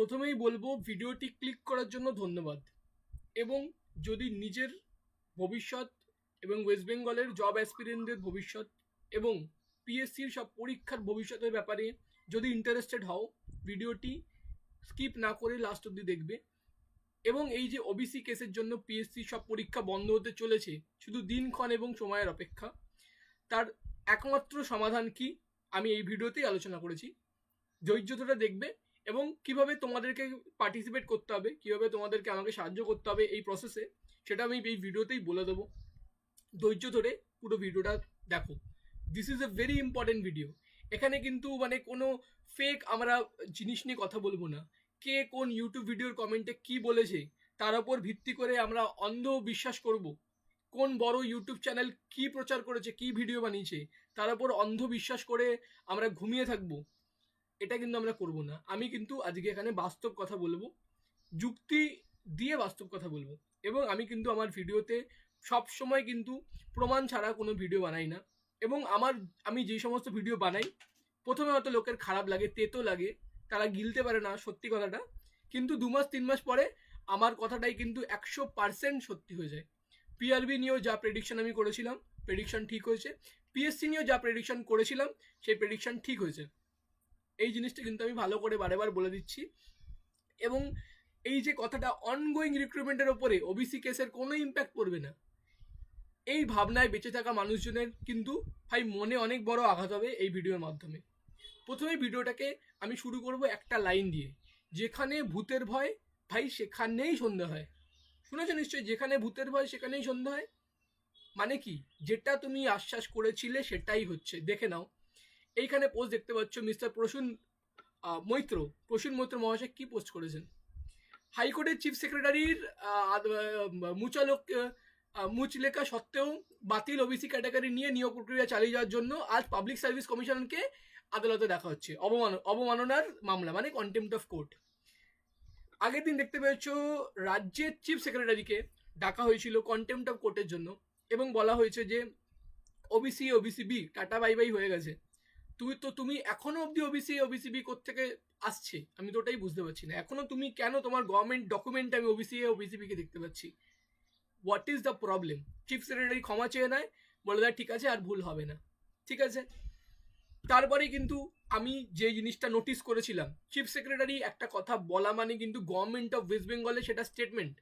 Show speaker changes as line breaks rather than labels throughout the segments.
প্রথমেই বলব, ভিডিওটি ক্লিক করার জন্য ধন্যবাদ। এবং যদি নিজের ভবিষ্যৎ এবং ওয়েস্ট বেঙ্গলের জব অ্যাসপিরেন্টদের ভবিষ্যৎ এবং পিএসসির সব পরীক্ষার ভবিষ্যতের ব্যাপারে যদি ইন্টারেস্টেড হও, ভিডিওটি স্কিপ না করে লাস্ট অবধি দেখবে। এবং এই যে ওবিসি কেসের জন্য পিএসসি সব পরীক্ষা বন্ধ হতে চলেছে, শুধু দিনক্ষণ এবং সময়ের অপেক্ষা, তার একমাত্র সমাধান কি? আমি এই ভিডিওতেই আলোচনা করেছি। ধৈর্য ধরে দেখবে এবং কীভাবে তোমাদেরকে পার্টিসিপেট করতে হবে, কীভাবে তোমাদেরকে আমাকে সাহায্য করতে হবে এই প্রসেসে সেটা আমি এই ভিডিওতেই বলে দেবো। ধৈর্য ধরে পুরো ভিডিওটা দেখো। This is a very important video এখানে কিন্তু মানে কোনো ফেক আমরা জিনিস নিয়ে কথা বলব না। কে কোন ইউটিউব ভিডিওর কমেন্টে কি বলেছে, তার উপর ভিত্তি করে আমরা অন্ধ বিশ্বাস করব। কোন বড় ইউটিউব চ্যানেল কি প্রচার করেছে, কি ভিডিও বানিয়েছে, তার উপর অন্ধ বিশ্বাস করে আমরা ঘুমিয়ে থাকব। এটা কিন্তু আমরা করব না। আমি কিন্তু আজকে এখানে বাস্তব কথা বলব, যুক্তি দিয়ে বাস্তব কথা বলব। এবং আমি কিন্তু আমার ভিডিওতে সব সময় কিন্তু প্রমাণ ছাড়া কোনো ভিডিও বানাই না। এবং আমার, আমি যে সমস্ত ভিডিও বানাই, প্রথমে হয়তো লোকের খারাপ লাগে, তেতো লাগে, তারা গিলতে পারে না সত্যি কথাটা। কিন্তু দু মাস, তিন মাস পরে আমার কথাটাই কিন্তু একশো পার্সেন্ট সত্যি হয়ে যায়। পিআরবি নিয়েও যা প্রেডিকশন আমি করেছিলাম প্রেডিকশন ঠিক হয়েছে। পিএসসি নিয়েও যা প্রেডিকশন করেছিলাম, সেই প্রেডিকশন ঠিক হয়েছে। এই জিনিসটা কিন্তু আমি ভালো করে বারে বার বলে দিচ্ছি। এবং এই যে কথাটা অনগোয়িং রিক্রুটমেন্টের ওপরে ওবিসি কেসের কোনো ইম্প্যাক্ট পড়বে না। এই ভাবনায় বেঁচে থাকা মানুষজনের কিন্তু ভাই মনে অনেক বড় আঘাত হবে এই ভিডিওর মাধ্যমে। প্রথমে ভিডিওটাকে আমি শুরু করব একটা লাইন দিয়ে। যেখানে ভূতের ভয়, ভাই সেখানেই সন্ধে হয়। শুনেছো নিশ্চয়ই? যেখানে ভূতের ভয়, সেখানেই সন্ধে হয়। মানে কি? যেটা তুমি আশ্বাস করেছিলে সেটাই হচ্ছে। দেখে নাও। এইখানে পোস্ট দেখতে পাচ্ছ মিস্টার প্রসূন মৈত্র। প্রসূন মৈত্র মহাশয় কি পোস্ট করেছেন? হাইকোর্টের চিফ সেক্রেটারির মুচালোক মুচলেখা সত্ত্বেও বাতিল ওবিসি ক্যাটাগরি নিয়ে নিয়োগ প্রক্রিয়া চালিয়ে যাওয়ার জন্য আজ পাবলিক সার্ভিস কমিশনকে আদালতে দেখা হচ্ছে। অবমান, অবমাননার মামলা মানে কন্টেম্পট অফ কোর্ট আগের দিন দেখতে পেয়েছ রাজ্যের চিফ সেক্রেটারিকে ডাকা হয়েছিল কন্টেম্পট অফ কোর্টের জন্য এবং বলা হয়েছে যে OBC OBC B tata bye bye হয়ে গেছে। তুমি তো, তুমি এখনও অবধি ওবিসি ওবিসি বি থেকে আসছে? আমি তো ওটাই বুঝতে পারছি না। এখনও তুমি কেন তোমার গভর্নমেন্ট ডকুমেন্ট আমি ওবিসি ওবিসি কে দেখতে পাচ্ছি? What is the problem chief secretary ক্ষমা চেয়ে নেয়, বলে দেয়, ঠিক আছে, আর ভুল হবে না। ঠিক আছে? তারপরে কিন্তু আমি যে জিনিসটা নোটিস করেছিলাম চিফ সেক্রেটারি একটা কথা বলা মানে কিন্তু গভর্নমেন্ট অফ ওয়েস্ট বেঙ্গলে সেটা স্টেটমেন্ট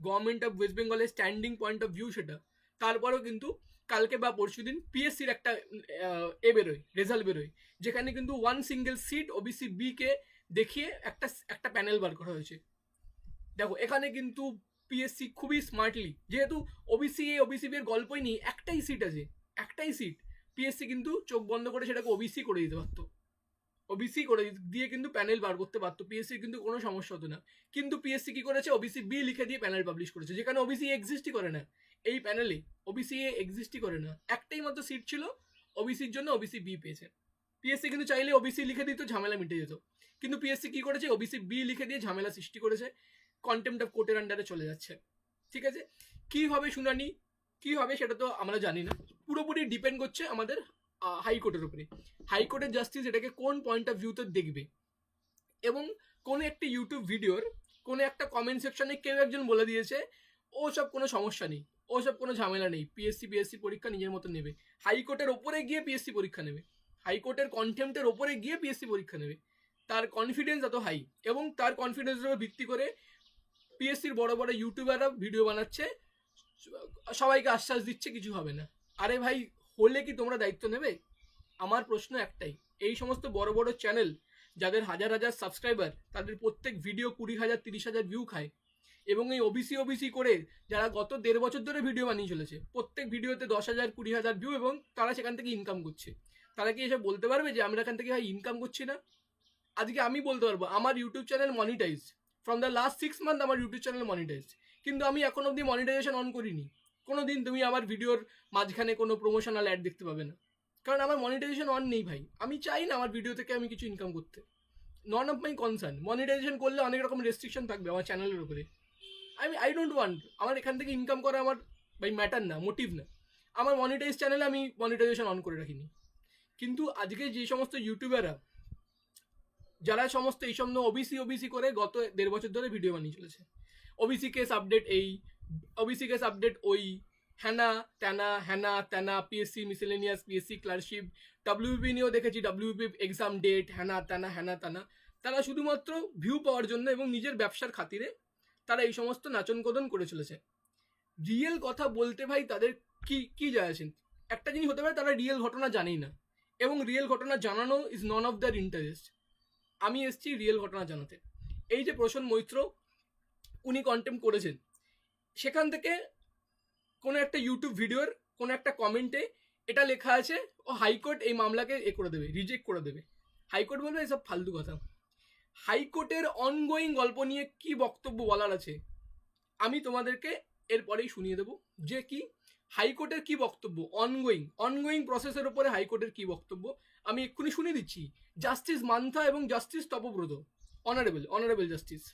গভর্নমেন্ট অফ ওয়েস্ট বেঙ্গলের স্ট্যান্ডিং পয়েন্ট অফ ভিউ সেটা। তারপরেও কিন্তু কালকে বা পরশু দিন পিএসসির একটা এ বেরোয় রেজাল্ট বেরোয়। যেখানে কিন্তু one single seat OBC B কে দেখিয়ে একটা একটা প্যানেল বার করা হয়েছে। দেখো, এখানে কিন্তু পিএসসি খুবই স্মার্টলি যেহেতু ওবিসি এ ওবিসি এর গল্পই নেই, একটাই সিট আছে, একটাই সিট পিএসসি কিন্তু চোখ বন্ধ করে সেটাকে ওবিসি করে দিতে পারতো। ওবিসি করে দিয়ে কিন্তু প্যানেল বার করতে পারতো পিএসসি কিন্তু কোনো সমস্যা হতো না। কিন্তু পিএসসি কি করেছে? ওবিসি বি লিখে দিয়ে প্যানেল পাবলিশ করেছে। যেখানে ওবিসি এক্সিস্টই করে না। এই প্যানেলে ওবিসি এ এক্সিস্টই করে না। একটাই মাত্র সিট ছিল ওবিসির জন্য ওবিসি বি পেয়েছে। পিএসসি কিন্তু চাইলে ওবিসি লিখে দিত, ঝামেলা মিটে যেত। কিন্তু পিএসসি কি করেছে? ওবিসি বি লিখে দিয়ে ঝামেলা সৃষ্টি করেছে কন্টেম্পট অফ কোর্টের আন্ডারে চলে যাচ্ছে। ঠিক আছে? কি হবে শুনানি? কি হবে সেটা তো আমরা জানি না। পুরোপুরি ডিপেন্ড করছে আমাদের হাইকোর্টের উপরে। হাইকোর্টের জাস্টিস এটাকে কোন পয়েন্ট অফ ভিউতে দেখবে? এবং কোনো একটি ইউটিউব ভিডিওর কোনো একটা কমেন্ট সেকশনে কেউ একজন বলে দিয়েছে ও সব কোনো সমস্যা নেই। ও সব কোনো ঝামেলা নেই। পিএসসি পিএসসি পরীক্ষা নিজের মতো নেবে। হাইকোর্টের ওপরে গিয়ে পিএসসি পরীক্ষা নেবে। হাইকোর্টের কন্টেম্পটের ওপরে গিয়ে পিএসসি পরীক্ষা নেবে। তার কনফিডেন্স এত হাই এবং তার কনফিডেন্সের উপর ভিত্তি করে পিএসসির বড় বড় ইউটিউবাররা ভিডিও বানাচ্ছে। সবাইকে আশ্বাস দিচ্ছে, কিছু হবে না। আরে ভাই, হলে কি তোমরা দায়িত্ব নেবে? আমার প্রশ্ন একটাই। এই সমস্ত বড় বড় চ্যানেল যাদের হাজার হাজার সাবস্ক্রাইবার তাদের প্রত্যেক ভিডিও কুড়ি হাজার, তিরিশ হাজার ভিউ খায়। এবং এই ওবিসি ওবিসি করে যারা গত দেড় বছর ধরে ভিডিও বানিয়ে চলেছে, প্রত্যেক ভিডিওতে দশ হাজার, কুড়ি হাজার ভিউ এবং তারা সেখান থেকে ইনকাম করছে। তারা কি এসে বলতে পারবে যে আমরা এখান থেকে ভাই ইনকাম করছি না? আজকে আমি বলতে পারব, আমার YouTube channel monetize from the last six month আমার ইউটিউব চ্যানেল মনিটাইজ কিন্তু আমি এখন অবধি মনিটাইজেশন অন করিনি। কোনো দিন তুমি আমার ভিডিওর মাঝখানে কোনো প্রমোশনাল অ্যাড দেখতে পাবে না। কারণ আমার মনিটাইজেশন অন নেই ভাই। আমি চাই না আমার ভিডিও থেকে আমি কিছু ইনকাম করতে। None of my concern monetization করলে অনেক রকম রেস্ট্রিকশন থাকবে আমার চ্যানেলের উপরে। আমি আই ডোন্ট ওয়ান্ট আমার এখান থেকে ইনকাম করা আমার বাই ম্যাটার না মোটিভ না। আমার মনিটাইজ চ্যানেলে আমি মনিটাইজেশন অন করে রাখিনি। কিন্তু আজকে যে সমস্ত ইউটিউবাররা যারা সমস্ত এই সব ওবিসি ওবিসি করে গত দেড় বছর ধরে ভিডিও বানিয়ে চলেছে। ওবিসি কেস আপডেট এই ওবিসি কেস আপডেট ওই হ্যানা ত্যানা হ্যানা ত্যানা PSC miscellaneous PSC clerkship WB নিয়েও দেখেছি ডাব্লিউবি এক্সাম ডেট হ্যানা ত্যানা হ্যানা ত্যানা তারা শুধুমাত্র ভিউ পাওয়ার জন্য এবং নিজের ব্যবসার খাতিরে তারা এই সমস্ত নাচন কদন করে চলেছে। রিয়েল কথা বলতে ভাই তাদের কি কি যায় আসেন একটা জিনিস হতে পারে তারা রিয়েল ঘটনা জানেই না। এবং রিয়েল ঘটনা জানানো is none of their interest আমি এসেছি রিয়েল ঘটনা জানাতে। এই যে প্রসন মৈত্র, উনি কন্টেম্প করেছেন। সেখান থেকে কোনো একটা ইউটিউব ভিডিওর কোনো একটা কমেন্টে এটা লেখা আছে, ও হাইকোর্ট এই মামলাকে এ করে দেবে রিজেক্ট করে দেবে। হাইকোর্ট বলবে, এসব ফালতু কথা। হাইকোর্টের অনগোয়িং গল্প নিয়ে কি বক্তব্য বলার আছে? আমি তোমাদেরকে এরপরেই শুনিয়ে দেবো যে কি, হাইকোর্টের কি বক্তব্য? অনগোয়িং অনগোয়িং প্রসেসের উপরে হাইকোর্টের কি বক্তব্য? আমি এক্ষুনি শুনিয়ে দিচ্ছি। জাস্টিস মান্থা এবং justice Tapabrata honourable honourable justice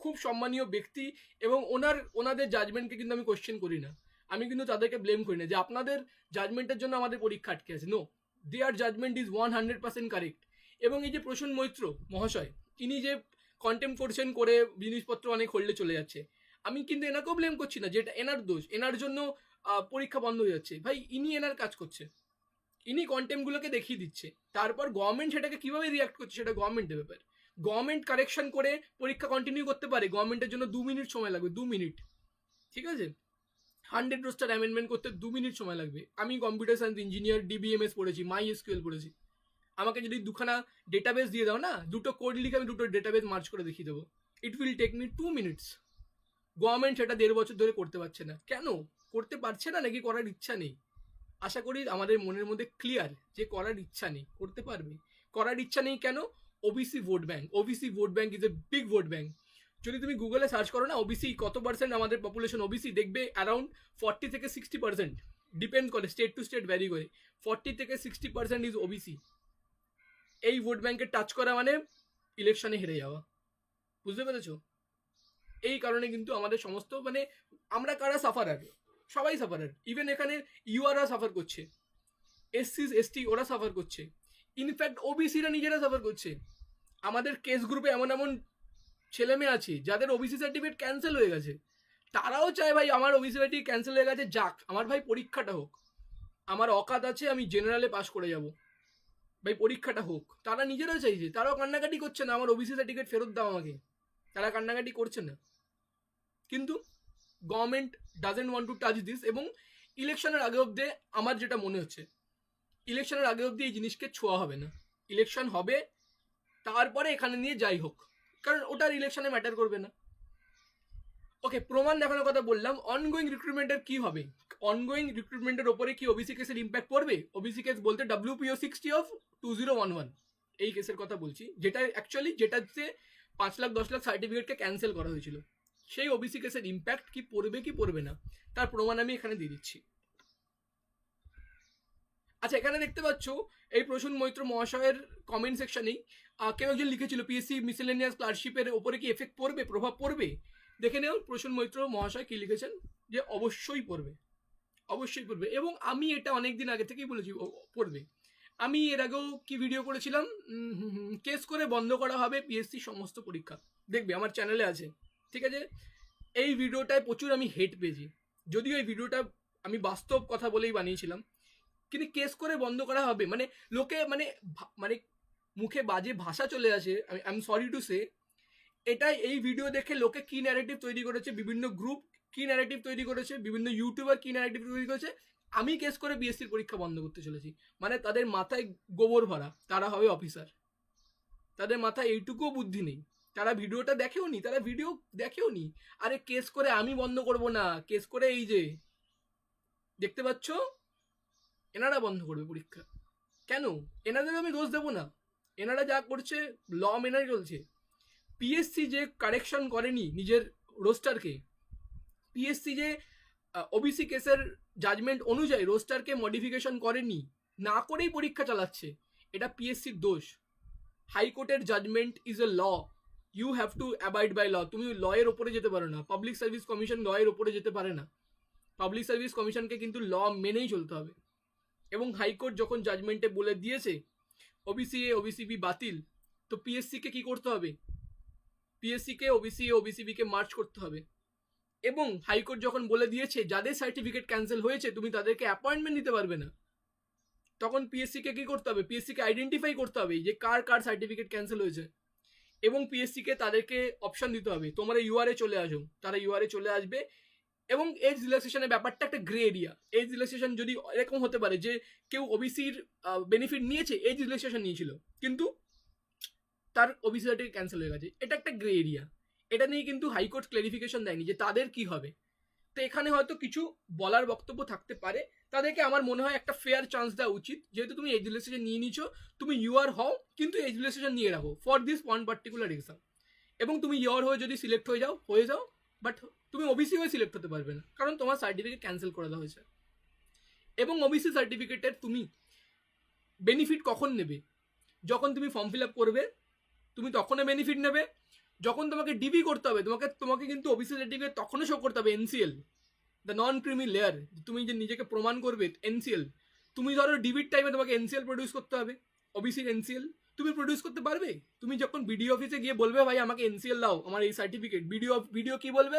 খুব সম্মানীয় ব্যক্তি এবং ওনার, ওনাদের জাজমেন্টকে কিন্তু আমি কোশ্চেন করি না। আমি কিন্তু তাদেরকে ব্লেম করি না। যে আপনাদের জাজমেন্টের জন্য আমাদের পরীক্ষা আটকে আছে। No their judgement is one hundred percent correct এবং এই যে প্রসূন মৈত্র মহাশয় ইনি যে কন্টেম করছেন করে জিনিসপত্র অনেক হোল্ডে চলে যাচ্ছে, আমি কিন্তু এনাকেও ব্লেম করছি না যে এটা এনার দোষ, এনার জন্য পরীক্ষা বন্ধ হয়ে যাচ্ছে। ভাই, ইনি এনার কাজ করছে। ইনি কন্টেম্পগুলোকে দেখিয়ে দিচ্ছে। তারপর গভর্নমেন্ট সেটাকে কীভাবে রিয়াক্ট করছে সেটা গভর্নমেন্টের ব্যাপার। গভর্নমেন্ট কারেকশন করে পরীক্ষা কন্টিনিউ করতে পারে গভর্নমেন্টের জন্য দু মিনিট সময় লাগবে, দু মিনিট ঠিক আছে? হান্ড্রেড রোস্টার অ্যামেন্ডমেন্ট করতে দু মিনিট সময় লাগবে। আমি কম্পিউটার সায়েন্স ইঞ্জিনিয়ার ডিবিএমএস পড়েছি মাই এসকিউএল পড়েছি। আমাকে যদি দুখানা ডেটাবেস দিয়ে দাও না, দুটো কোড লিখে আমি দুটো ডেটাবেস মার্চ করে দেখিয়ে দেবো। It will take me two minutes government সেটা দেড় বছর ধরে করতে পারছে না। কেন? করতে পারছে না নাকি করার ইচ্ছা নেই। আশা করি আমাদের মনের মধ্যে ক্লিয়ার যে করার ইচ্ছা নেই। করতে পারবে। করার ইচ্ছা নেই কেন? OBC vote bank OBC vote bank is a big vote bank যদি তুমি গুগলে সার্চ করো না ওবিসি কত পার্সেন্ট আমাদের পপুলেশন ওবিসি দেখবে? অ্যারাউন্ড ফর্টি থেকে সিক্সটি পার্সেন্ট ডিপেন্ড করে স্টেট টু স্টেট ভ্যারি করে। ফর্টি থেকে সিক্সটি পার্সেন্ট ইজ ওবিসি এই ভোট ব্যাংকে টাচ করা মানে ইলেকশনে হেরে যাওয়া। বুঝতে পেরেছ? এই কারণে কিন্তু আমাদের সমস্ত মানে আমরা কারা সাফারার সবাই সাফারার ইভেন এখানে ইউআররা সাফার করছে। এসসিস এসটি ওরা সাফার করছে। ইনফ্যাক্ট ওবিসিরা নিজেরা সাফার করছে। আমাদের কেস গ্রুপে এমন এমন ছেলে মেয়ে আছে, যাদের ওবিসি সার্টিফিকেট ক্যান্সেল হয়ে গেছে। তারাও চায় ভাই আমার ওবিসি সার্টিফিকেট ক্যান্সেল হয়ে গেছে, যাক, আমার ভাই পরীক্ষাটা হোক। আমার অকাত আছে, আমি জেনারেলে পাশ করে যাব। ভাই, পরীক্ষাটা হোক। তারা নিজেরাও চাইছে। তারাও কান্নাকাটি করছে না, আমার ওবিসি সার্টিফিকেট ফেরত দাও আমাকে। তারা কান্নাকাটি করছে না। কিন্তু government doesn't want to touch this এবং ইলেকশনের আগে অব্দে আমার যেটা মনে হচ্ছে ইলেকশনের আগে অব্দি এই জিনিসকে ছোঁয়া হবে না। ইলেকশন হবে, তারপরে এখানে নিয়ে যাই হোক। কারণ ওটার ইলেকশনে ম্যাটার করবে না। ওকে প্রমাণ দেখানোর কথা বললাম অনগোয়িং রিক্রুটমেন্টের কি হবে? অনগোয়িং রিক্রুটমেন্টের ওপরে কি ওবিসি কেসের ইম্প্যাক্ট পড়বে? ওবিসি কেস বলতে WPO sixty of two zero one one এই কেসের কথা বলছি, যেটা অ্যাকচুয়ালি যেটাতে পাঁচ লাখ, দশ লাখ সার্টিফিকেটকে ক্যান্সেল করা হয়েছিল। সেই ওবিসি কেসের ইম্প্যাক্ট কি পড়বে কি পড়বে না? তার প্রমাণ আমি এখানে দিয়ে দিচ্ছি। আচ্ছা এখানে দেখতে পাচ্ছ, এই প্রসূন মৈত্র মহাশয়ের কমেন্ট সেকশনেই কেউ একজন লিখেছিল পিএসসি মিসেলেনিয়াস ক্লার্কশিপের ওপরে কি এফেক্ট পড়বে, প্রভাব পড়বে? দেখে নেও প্রসূন মৈত্র মহাশয় কি লিখেছেন? যে অবশ্যই পড়বে। অবশ্যই পড়বে। এবং আমি এটা অনেক দিন আগে থেকেই বলেছি পড়বে। আমি এর আগেও কি ভিডিও করেছিলাম? কেস করে বন্ধ করা হবে পিএসসি সমস্ত পরীক্ষা। দেখবে, আমার চ্যানেলে আছে। ঠিক আছে? এই ভিডিওটায় প্রচুর আমি হেট পেয়েছি। যদিও এই ভিডিওটা আমি বাস্তব কথা বলেই বানিয়েছিলাম। কিন্তু কেস করে বন্ধ করা হবে। মানে লোকে মানে মানে মুখে বাজে ভাষা চলে আসে। আমি I am sorry to say এটাই এই ভিডিও দেখে লোকে কি ন্যারেটিভ তৈরি করেছে, বিভিন্ন গ্রুপ কি ন্যারেটিভ তৈরি করেছে, বিভিন্ন ইউটিউবার কি ন্যারেটিভ তৈরি করেছে, আমি কেস করে বিএসসির পরীক্ষা বন্ধ করতে চলেছি। মানে তাদের মাথায় গোবর ভরা, তারা হবে অফিসার তাদের মাথায় এইটুকুও বুদ্ধি নেই। তারা ভিডিওটা দেখেও নি, তারা ভিডিও দেখেও নি। আরে কেস করে আমি বন্ধ করব না কেস করে এই যে, দেখতে পাচ্ছ? এনারা বন্ধ করবে পরীক্ষা। কেন? এনাদের আমি দোষ দেবো না। এনারা যা করছে ল মেনাই চলছে। পিএসসি যে কারেকশন করেনি নিজের রোস্টারকে পিএসসি যে ওবিসি কেসের জাজমেন্ট অনুযায়ী রোস্টারকে মডিফিকেশন করেনি, না করেই পরীক্ষা চালাচ্ছে, এটা পিএসসির দোষ। হাইকোর্টের judgement is a law you have to abide by law তুমি লয়ের ওপরে যেতে পারো না পাবলিক সার্ভিস কমিশন লয়ের ওপরে যেতে পারে না। পাবলিক সার্ভিস কমিশনকে কিন্তু ল মেনেই চলতে হবে। এবং হাইকোর্ট যখন জাজমেন্টে বলে দিয়েছে ওবিসি এ ওবিসি বি বাতিল, তো পিএসসিকে কি করতে হবে? পিএসসি কে ওবিসি ওবিসিবি কে মার্চ করতে হবে। এবং হাইকোর্ট যখন বলে দিয়েছে, যাদের সার্টিফিকেট ক্যান্সেল হয়েছে, তুমি তাদেরকে অ্যাপয়েন্টমেন্ট দিতে পারবে না। তখন পিএসসি কে কি করতে হবে? পিএসসি কে আইডেন্টিফাই করতে হবে যে কার কার সার্টিফিকেট ক্যান্সেল হয়েছে। এবং পিএসসি কে তাদেরকে অপশন দিতে হবে, তোমরা ইউআরএ চলে আসো। তারা ইউআরএ চলে আসবে এবং এজ রিল্যাক্সেশনের ব্যাপারটা একটা গ্রে এরিয়া এজ রিল্যাক্সেশন যদি এরকম হতে পারে যে কেউ ওবিসির বেনিফিট নিয়েছে এজ রিল্যাক্সেশন নিয়েছিল। কিন্তু তার ওবিসি ক্যান্সেল হয়ে গেছে। এটা একটা গ্রে এরিয়া এটা নিয়ে কিন্তু হাইকোর্ট ক্লারিফিকেশন দেয়নি যে তাদের কি হবে। তো এখানে হয়তো কিছু বলার বক্তব্য থাকতে পারে। তাদেরকে আমার মনে হয় একটা ফেয়ার চান্স দেওয়া উচিত। যেহেতু তুমি এজ রিল্যাক্সেশন নিয়ে নিচ্ছ তুমি ইউআর হও, কিন্তু এজ রিল্যাক্সেশন নিয়ে রাখো for this one particular exam এবং তুমি ইউআর হয়ে যদি সিলেক্ট হয়ে যাও হয়ে যাও বাট তুমি ওবিসি হয়ে সিলেক্ট হতে পারবে না। কারণ তোমার সার্টিফিকেট ক্যান্সেল করে দেওয়া হয়েছে। এবং ওবিসি সার্টিফিকেটের তুমি বেনিফিট কখন নেবে? যখন তুমি ফর্ম ফিল আপ করবে তুমি তখনই বেনিফিট নেবে। যখন তোমাকে ডিবি করতে হবে, তোমাকে তোমাকে কিন্তু ওবিসি রেটিংয়ে তখনও শো করতে হবে NCL the non creamy layer তুমি যে নিজেকে প্রমাণ করবে এনসিএল তুমি ধরো ডিবির টাইমে তোমাকে এনসিএল প্রডিউস করতে হবে ওবিসির এনসিএল তুমি প্রডিউস করতে পারবে? তুমি যখন বিডিও অফিসে গিয়ে বলবে, ভাই, আমাকে এনসিএল দাও, আমার এই সার্টিফিকেট বিডিও বিডিও কি বলবে?